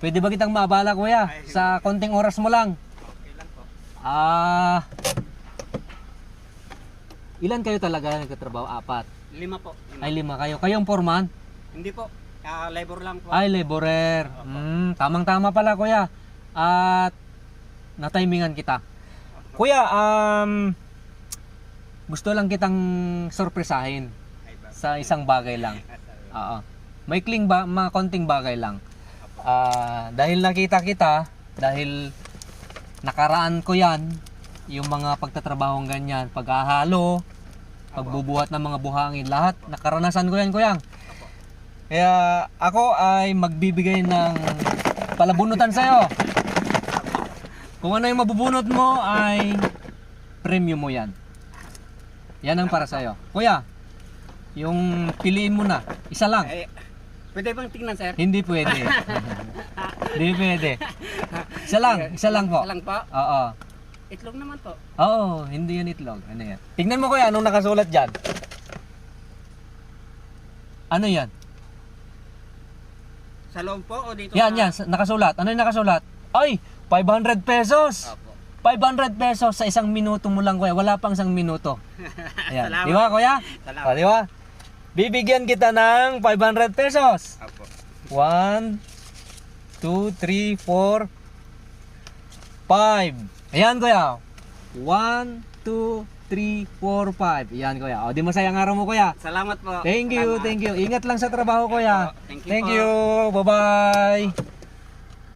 Pwede ba kitang maabala kuya? Sa konting oras mo lang. Okay lang po. Ah... ilan kayo talaga nagtatrabaho? Apat. Lima po. Lima. Ay, lima kayo. Kayong foreman? Hindi po. Ah, labor lang po. Ay, laborer. Hmm, tamang-tama pala kuya. At natimingan kita. Kuya, um gusto lang kitang sorpresahin sa isang bagay lang. Oo. May kling ba, mga konting bagay lang. Ah, dahil nakita kita, dahil nakaraan ko 'yan, yung mga pagtatrabahong ganyan, paghahalo, pagbubuhat ng mga buhangin, lahat nakaranasan ko 'yan, kuya. Kaya ako ay magbibigay ng palabunutan sa'yo. Kung ano yung mabubunot mo ay premium mo yan. Yan ang para sa'yo. Kuya, yung piliin mo na, isa lang. Pwede bang tingnan, sir? Hindi pwede. Hindi pwede. Isa lang, isa lang po. Isa lang po. Oo. Itlog naman po. Oo, hindi yan itlog. Ano yan? Tingnan mo kuya, anong nakasulat dyan? Ano yan? Sa loob po o dito Yan, sa... yan, nakasulat. Ano yung nakasulat? Ay, 500 pesos! Opo. 500 pesos sa isang minuto mo lang kuya. Wala pang isang minuto. Ayan. Salamat. Di ba kuya? Salamat. O, di ba? Bibigyan kita ng 500 pesos. Opo. 1, 2, 3, 4, 5. Ayan kuya. 1, 2, 3, 4, 5. Ayan kuya. O di masayang araw mo kuya. Salamat po. Thank you, Salamat. thank you. Ingat lang sa trabaho kuya. Thank you Thank you. Bye-bye.